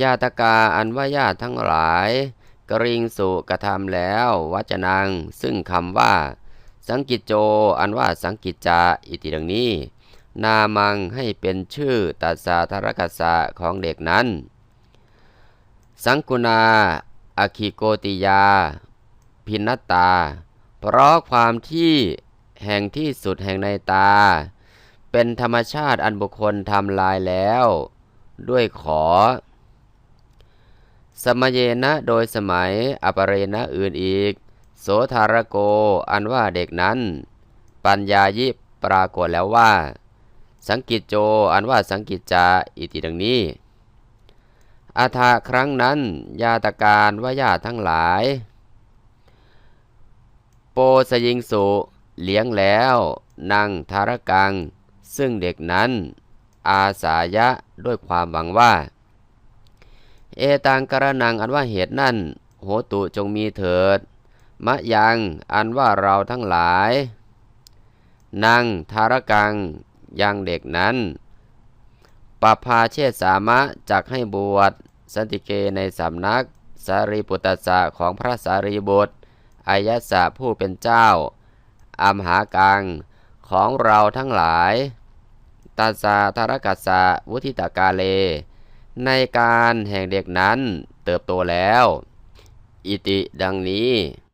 ญาตกาอันว่าญาติทั้งหลาย กริงสุกระทำแล้ววัจนัง ซึ่งคำว่า สังกิจโจ อันว่าสังกิจจาอิติดังนี้ นามังให้เป็นชื่อตัสาธารกัสสะของเด็กนั้น สังกุณาอคิโกติยา พินนตา เพราะความที่แห่งที่สุดแห่งในตา เป็นธรรมชาติอันบุคคลทำลายแล้ว ด้วยขอ สมยเยนะโดยสมัยอปเรณะอื่นอีก โสธารโกอันว่าเด็กนั้น ปัญญายิปรากฏแล้วว่า สังกิจโจอันว่าสังกิจจาอิติดังนี้ อาทาครั้งนั้น ญาตการว่าญาติทั้งหลาย โปสยิงสุเลี้ยงแล้วนางธารกัง ซึ่งเด็กนั้น อาสายะด้วยความหวังว่า เอตังกระนังอันว่าเหตุนั่น โหตุจงมีเถิด มะยังอันว่าเราทั้งหลายนางธารกังยังเด็กนั้นปภาเชษสามะจักให้บวชสันติเกในสำนัก สารีปุตตสะของพระสารีบุตรอายสะผู้เป็นเจ้าอัมหากังของเราทั้งหลายตาสาธารกัสสะวุธิตากาเล ในการแห่งเด็กนั้นเติบโตแล้ว อิติดังนี้